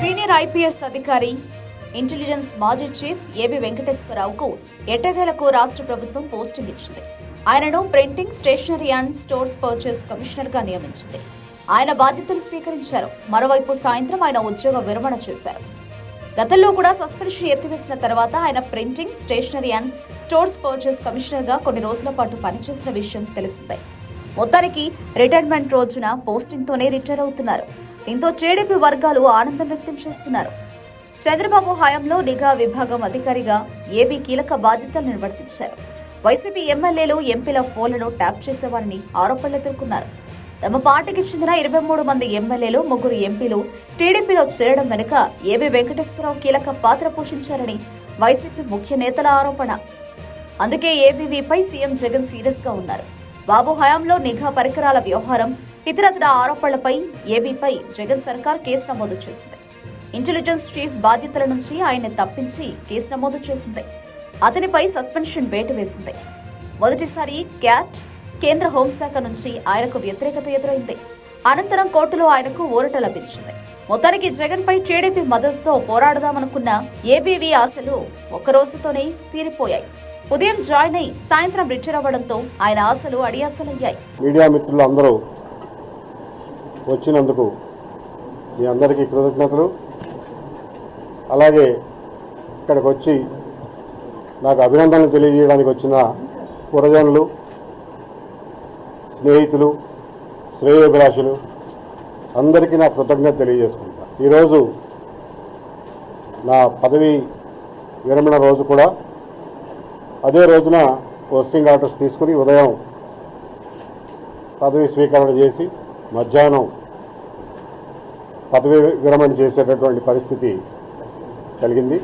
Senior IPS అధికారి intelligence మాజీ chief A B వెంకటేశ్వరరావుకు ఎట్టగేలకు రాష్ట్ర ప్రభుత్వం పోస్టింగ్ ఇచ్చింది. ఆయనను printing stationery and stores purchase కమిషనర్గా నియమించింది. ఆయన బాధ్యతలు స్వీకరించారు. మరోవైపు సాయంత్రం ఆయన ఉద్యోగ విరమణ చేశారు. గతంలో కూడా సస్పెన్షన్ ఎత్తివేసిన తర్వాత ఆయన printing stationery and stores purchase కమిషనర్గా కొన్ని రోజుల పాటు పనిచేసిన విషయం తెలిసిందే. మొత్తానికి రిటైర్మెంట్ రోజున పోస్టింగ్తోనే రిటైర్ అవుతున్నారు. దీంతో టీడీపీ వర్గాలు ఆనందం వ్యక్తం చేస్తున్నారు. చంద్రబాబు హయాంలో నిఘా విభాగం అధికారిగా ఏబీ కీలక బాధ్యతలు నిర్వర్తించారు. వైసీపీ ఎమ్మెల్యేలు ఎంపీల ఫోన్లను ట్యాప్ చేసేవారని ఆరోపణలు ఎదుర్కొన్నారు. తమ పార్టీకి చెందిన ఇరవై మూడు మంది ఎమ్మెల్యేలు ముగ్గురు ఎంపీలు టీడీపీలో చేరడం వెనుక ఏబీ వెంకటేశ్వరరావు కీలక పాత్ర పోషించారని వైసీపీ ముఖ్య నేతల ఆరోపణ. అందుకే ఏబీవీపై సీఎం జగన్ సీరియస్గా ఉన్నారు. బాబు హయాంలో నిఘా పరికరాల వ్యవహారం ఇతరతర ఆరోపణలపై ఏబీపై జగన్ సర్కార్ కేసు నమోదు చేసింది. ఇంటెలిజెన్స్ చీఫ్ బాధ్యతల నుంచి ఆయన తప్పించి కేసు నమోదు చేసింది. అతనిపై సస్పెన్షన్ వేటు వేసింది. మొదటిసారి క్యాట్ కేంద్ర హోంశాఖ నుంచి ఆయనకు వ్యతిరేకత ఎదురైంది. అనంతరం కోర్టులో ఆయనకు ఊరట లభించింది. మొత్తానికి జగన్ పై టీడీపీ మద్దతుతో పోరాడదామనుకున్న ఏబీవీ ఆశలు ఒక రోజుతోనే తీరిపోయాయి. ఉదయం జాయిన్ అయి సాయంత్రం రిటైర్ అవ్వడంతో ఆయన ఆశలు అడియాసలయ్యాయి. మీడియా మిత్రులు అందరూ వచ్చినందుకు మీ అందరికీ కృతజ్ఞతలు. అలాగే ఇక్కడికి వచ్చి నాకు అభినందనలు తెలియజేయడానికి వచ్చిన పురజనులు స్నేహితులు శ్రేయోభిలాషులు అందరికీ నా కృతజ్ఞత తెలియజేసుకుంటా. ఈరోజు నా పదవి విరమణ రోజు కూడా అదే రోజున పోస్టింగ్ ఆర్డర్స్ తీసుకుని ఉదయం పదవి స్వీకరణ చేసి మధ్యాహ్నం పదవి విరమణ చేసేటటువంటి పరిస్థితి కలిగింది.